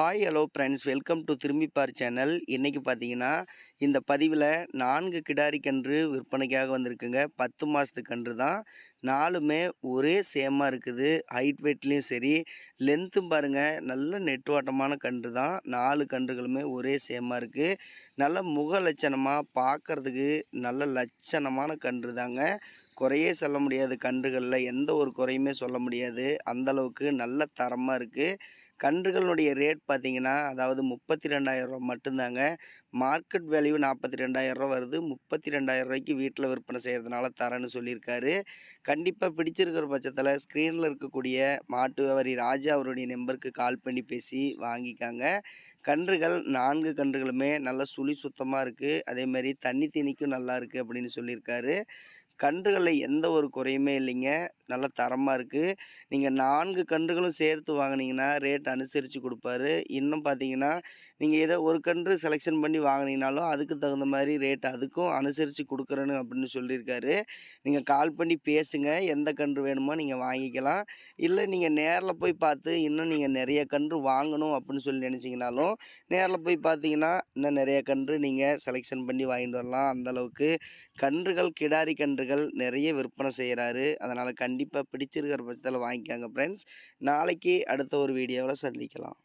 Hi hello friends welcome to திரும்பிப்பார் channel இன்றைக்கி பார்த்தீங்கன்னா இந்த பதிவில் நான்கு கிடாரி கன்று விற்பனைக்காக வந்திருக்குங்க பத்து மாதத்து கன்று தான் நாலுமே ஒரே சேமாக இருக்குது ஹைட் வெயிட்லேயும் சரி லென்த்தும் பாருங்கள் நல்ல நெட்வாட்டமான கன்று தான் நாலு கன்றுகளுமே ஒரே சேமாக இருக்குது நல்ல முக லட்சணமாக பார்க்குறதுக்கு நல்ல லட்சணமான கன்று தாங்க குறையே சொல்ல முடியாது. கன்றுகளில் எந்த ஒரு குறையுமே சொல்ல முடியாது. அந்தளவுக்கு நல்ல தரமாக இருக்குது கன்றுகளுடைய ரேட் பார்த்தீங்கன்னா அதாவது முப்பத்தி ரெண்டாயிரம் ரூபா மட்டும்தாங்க. மார்க்கெட் வேல்யூ நாற்பத்தி ரெண்டாயிரரூவா வருது. முப்பத்தி ரெண்டாயிரரூவாய்க்கு வீட்டில் விற்பனை செய்கிறதுனால தரேன்னு சொல்லியிருக்காரு. கண்டிப்பாக பிடிச்சிருக்கிற பட்சத்தில் ஸ்க்ரீனில் இருக்கக்கூடிய மாட்டு வியாபாரி ராஜா அவருடைய நம்பருக்கு கால் பண்ணி பேசி வாங்கிக்காங்க. கன்றுகள் நான்கு கன்றுகளுமே நல்லா சுழி சுத்தமாக இருக்குது அதேமாதிரி தண்ணி தீனிக்கும் நல்லா இருக்குது அப்படின்னு சொல்லியிருக்காரு. கன்றுகளில் எந்த ஒரு குறையுமே இல்லைங்க. நல்ல தரமாக இருக்குது நீங்கள் நான்கு கன்றுகளும் சேர்த்து வாங்கினீங்கன்னா ரேட் அனுசரித்து கொடுப்பாரு. இன்னும் பார்த்தீங்கன்னா நீங்கள் ஏதோ ஒரு கன்று செலெக்ஷன் பண்ணி வாங்கினீங்கனாலும் அதுக்கு தகுந்த மாதிரி ரேட் அதுக்கும் அனுசரித்து கொடுக்குறேன்னு அப்படின்னு சொல்லியிருக்காரு. நீங்கள் கால் பண்ணி பேசுங்க. எந்த கன்று வேணுமோ நீங்கள் வாங்கிக்கலாம். இல்லை நீங்கள் நேரில் போய் பார்த்து இன்னும் நீங்கள் நிறைய கன்று வாங்கணும் அப்படின்னு சொல்லி நினச்சிங்கனாலும் நேரில் போய் பார்த்தீங்கன்னா இன்னும் நிறைய கன்று நீங்கள் செலெக்ஷன் பண்ணி வாங்கிட்டு வரலாம். அந்தளவுக்கு கன்றுகள் கிடாரி கன்றுகள் நிறைய விற்பனை செய்கிறாரு அதனால் கண்டிப்பாக பிடிச்சிருக்கிற பட்சத்தில் வாங்கிக்காங்க ஃப்ரெண்ட்ஸ் நாளைக்கு அடுத்த ஒரு வீடியோவில் சந்திக்கலாம்.